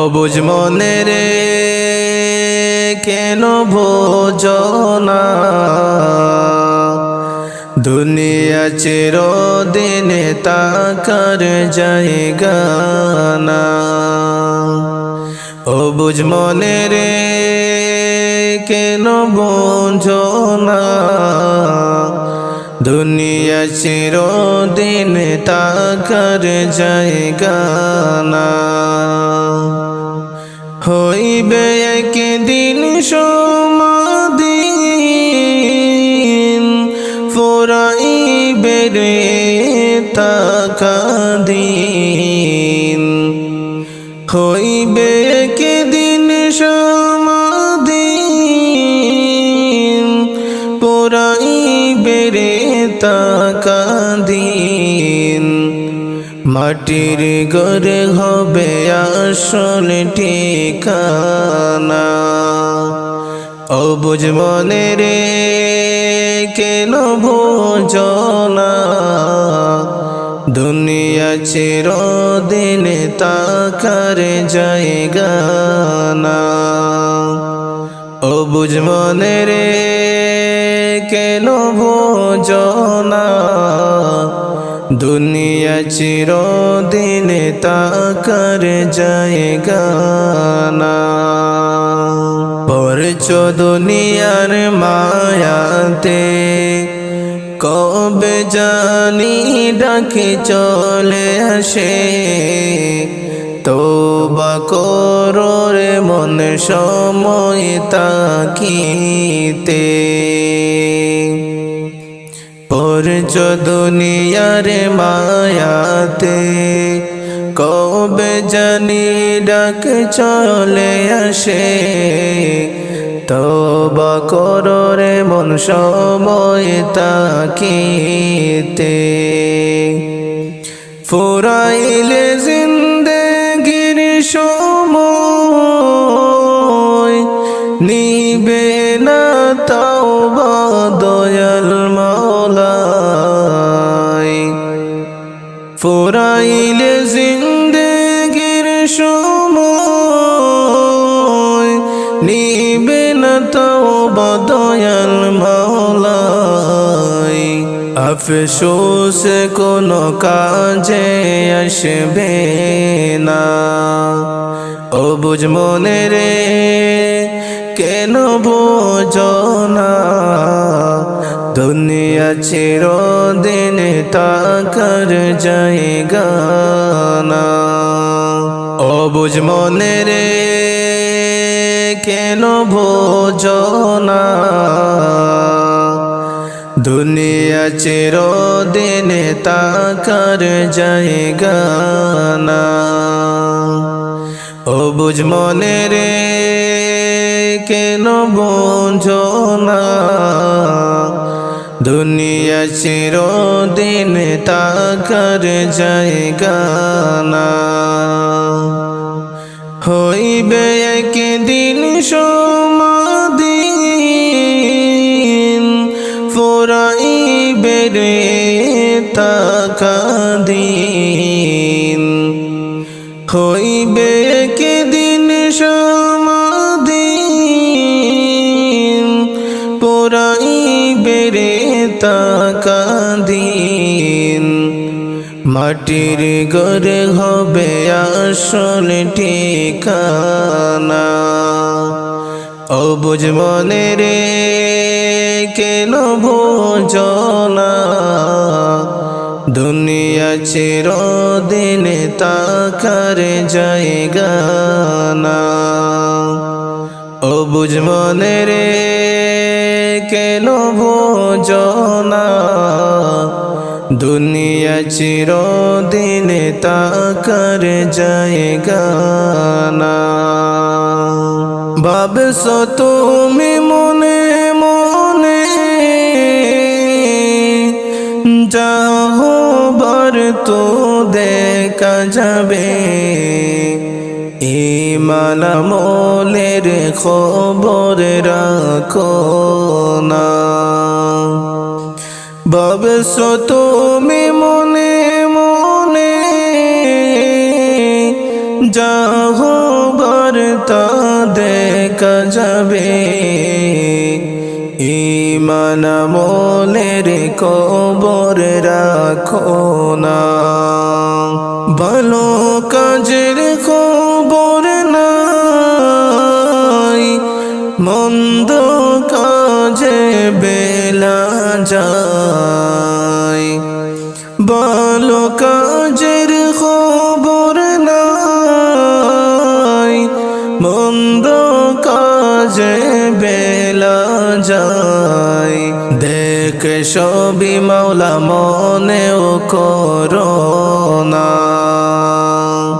অবুজ মনে রে, কেন ভোজনা? দুনিয়া চিরদিনে তাকার জায়গা না অবুজ মনে রে, কেন বোঝনা দুনিয়া চির চিরদিন তাকার জায়গা না হইবে একদিন সমাদিন ফুরাইবে রে তাকাদিন। হইবে একদিন সমাদিন পুরাইবে রে তাকাদিন। মাটির গড়ে হবে আসল ঠিকানা। অবুজ মনে রে, কেন ভোজনা? দুনিয়া চিরদিন তাকার জায়গা না অবুজ মনে রে, কেন ভোজনা? দুনিয়া চিরদিন তাকার না। পরচ দুনিয়ার মায়াতে কবে জানি ডাকে চলে আসে। তোবা করো রে মন সময় তাকিতে। পরচ দুনিয়ার মায়াতে কবে জানি ডাক চলে আসে তবা করো রে মন সময় তাকিতে ফুরাইলে জিন্দেগির সময় ফুরাইলে জিন্দেগির সময় নিবে না তাও দয়াল মাওলাই। আফসোস কোনো কাজে আসবে না। অবুজ মনে রে, কেন বোঝনা দুনিয়া চিরদিন তাকার জায়গা না। অবুজ মনে রে, কেন ভোজনা দুনিয়া চিরদিন তাকার জায়গা না। অবুজ মনে রে, কেন বোঝনা দুনিয়া চিরদিন তাকার জায়গা না। হইবে একদিন সমাদিন ফুরাইবে রে তাকাদিন হইবে মাটির গড়ে হবে আসল ঠিকানা। অবুজ মনে রে, কেন ভোজনা? দুনিয়া চিরদিন তাকার জায়গা না অবুজ মনে রে, কেন ভোজনা? দুনিয়া চিরদিন তাকার জায়গা না। ভাবছ তুমি মনে মনে যাহবার তো দেখা যাবে। ইমান মোলের খবর রাখো না। ভবস তুমি মনে মনে যাহো কবর তা দেখা যাবে। ইমান মোলের কবর রাখো না। ভালো কাজের খবর নাই, মন্দ কাজে বেলা যায় ভালো কাজের খবর নাই। মন্দ কাজে বেলা যায়। দেখ সবই মাওলা মনেও করোনা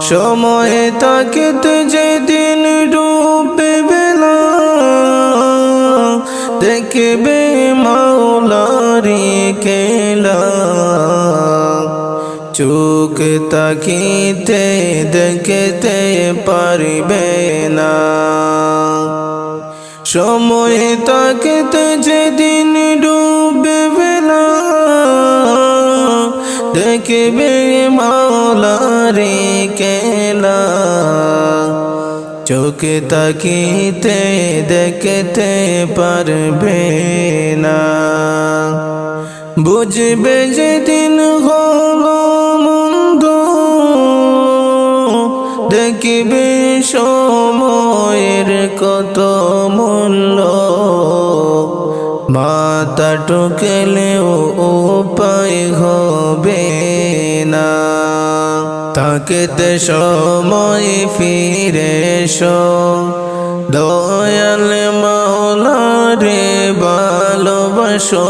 সময় তাকে যেদিন দেখবে মাওলারি কেলা চোখ তাকিতে দেখতে পারবে না সময় তাকিতে যেদিন ডুবে বেলা দেখবে মাওলারে কেলা চোখে তাকিতে দেখতে পারবে না। বুঝবে যেদিন হলো মন্দ, দেখবে সময়ের কত মূল্য। মাতা টুকেলেও উপায় হবে না। তাকেতে সময় ফিরে এসো। দয়াল মাওলারে ভালোবাসো।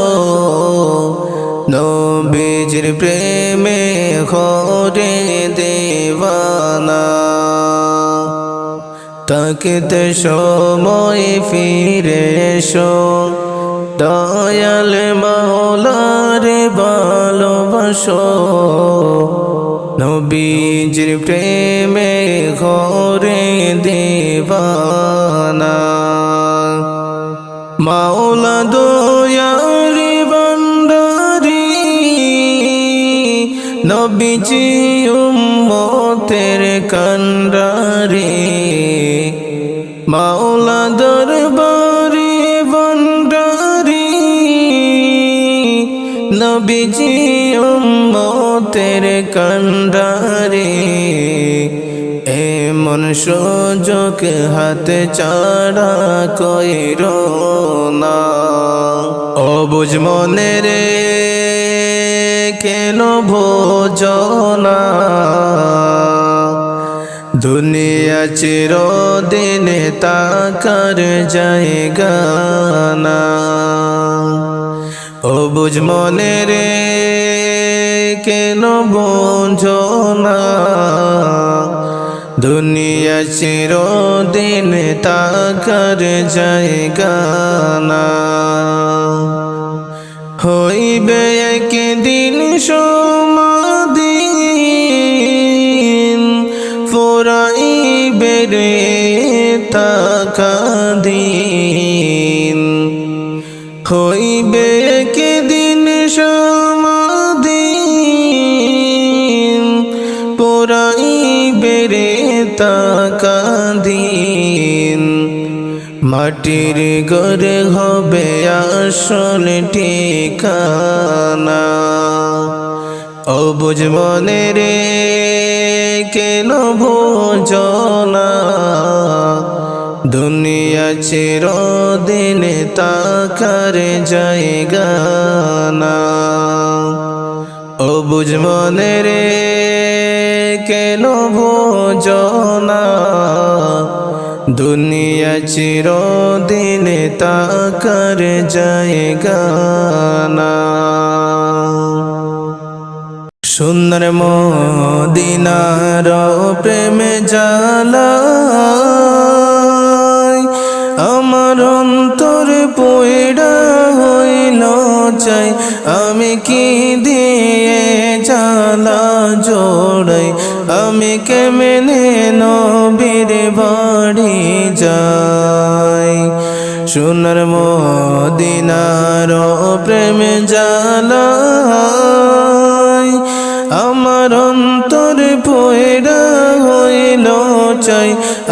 নবীজির প্রেমে হরে দেওয়ানা। তাকেতে সময় ফিরে এসো। দয়াল মাওলারে ভালোবাসো। নবীজির প্রেমে ঘরে দেবানা। মাওলা দয়ারি বন্ডারি নবীজি উম্মতের কন্ডারি। মাওলা দরবারি বন্ডারি নবীজি উম্মতের কন্ডারি এমন সুযোগ হাতে চাড়া কইর না অবুঝ মনে রে কেন ভোজনা দুনিয়া চিরদিনে তাকার জায়গা না ও বুঝ মনে রে কেন বোঝো না? দুনিয়া চিরদিন তাকার জায়গা না। হইবে একদিন সমাদিন, ফোরাইবে রে তাকা দিন তাকা দিন মাটির গড়ে হবে আসল ঠিকানা। অবুজ মনে রে, কেন ভোজনা দুনিয়া চিরদিন তাকার জায়গা না অবুজ মনে রে কেন ভোজনা দুনিয়া চিরদিন তাকার জায়গা না। সুন্দর মদিনার প্রেমে জালা চাই, আমি কি দিয়ে জালা জোড়াই? আমি কেমনে নবীর বাড়ি যাই? সোনার মদিনার প্রেম জালা আমার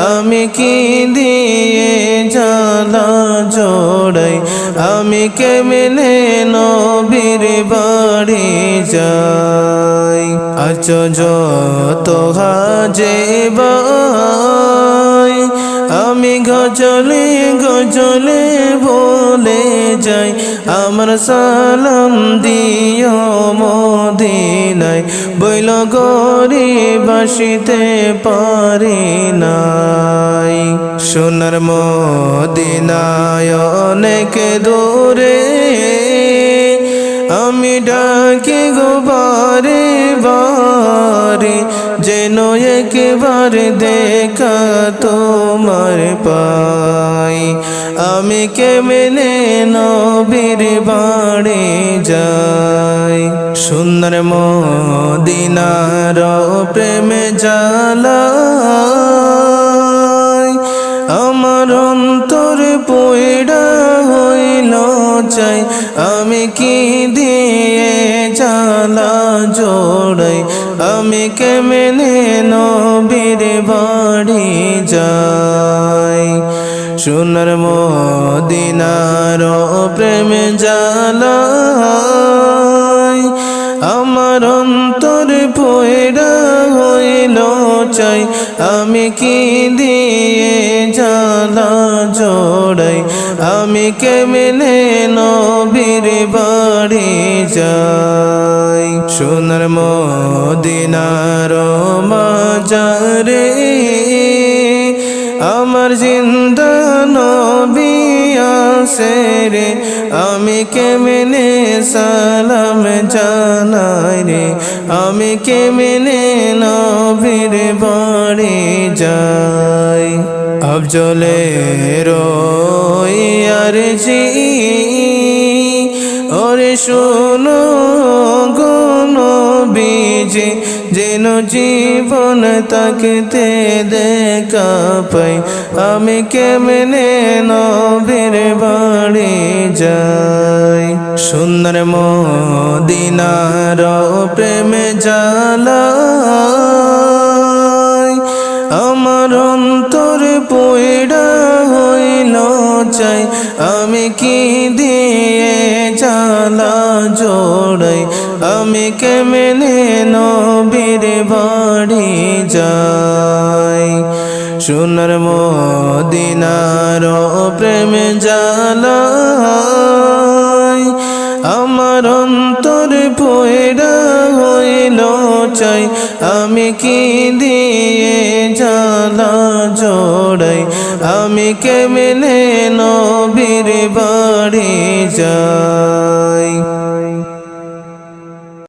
আমি কি দিয়ে জ্বালা জোড়াই? আমি কে মেলে নবীর বাড়ি যাই? আচ যত হাজে বাই আমি গজলে গজলে বলে যাই, আমার সালাম দিও মদিনায়। বইল গরি বাসিতে পারি নাই। সোনার মদিনায় অনেক দূরে, আমি ডাকি গো বারে বারে যেন একবার দেখা তোমার পাই। আমি কেমনে নবীর বাড়ি যাই। সুন্দর মদিনার প্রেমে জ্বালা আমার অন্তর হইল চাই, আমি কি দিয়ে জ্বালা জোড়াই? আমি কেমনে নবীর বাড়ি যাই? সোনার মদিনার প্রেম জ্বালাই। আমার অন্তর পয়রা হইল চাই, আমি কি দিয়ে জ্বালা জোড়াই? আমি কে কেমনে নবীর বাড়ি যাই? সোনার মদিনার মাজারে আমার জিন্দা নবী রে। আমি কেমনে সালাম জানাই রে। আমি কেমনে নবীর বাড়ি যাই। আফজলে রোয়ার জি। ওরে শোনো গুণ বীজে যেন জীবন তাকতে দেখা পাই। আমি কেমনে নবীর বাড়ি যাই? সুন্দর মদিনার প্রেমে জ্বালাই আমি কেমনে নবীর বাড়ি যাই সোনার মদিনার প্রেম জ্বালাই আমার অন্তর পয়রা হইল চাই। আমি কি দিয়ে জ্বালা জোড়াই? আমি কেমনে নবীর বাড়ি যাই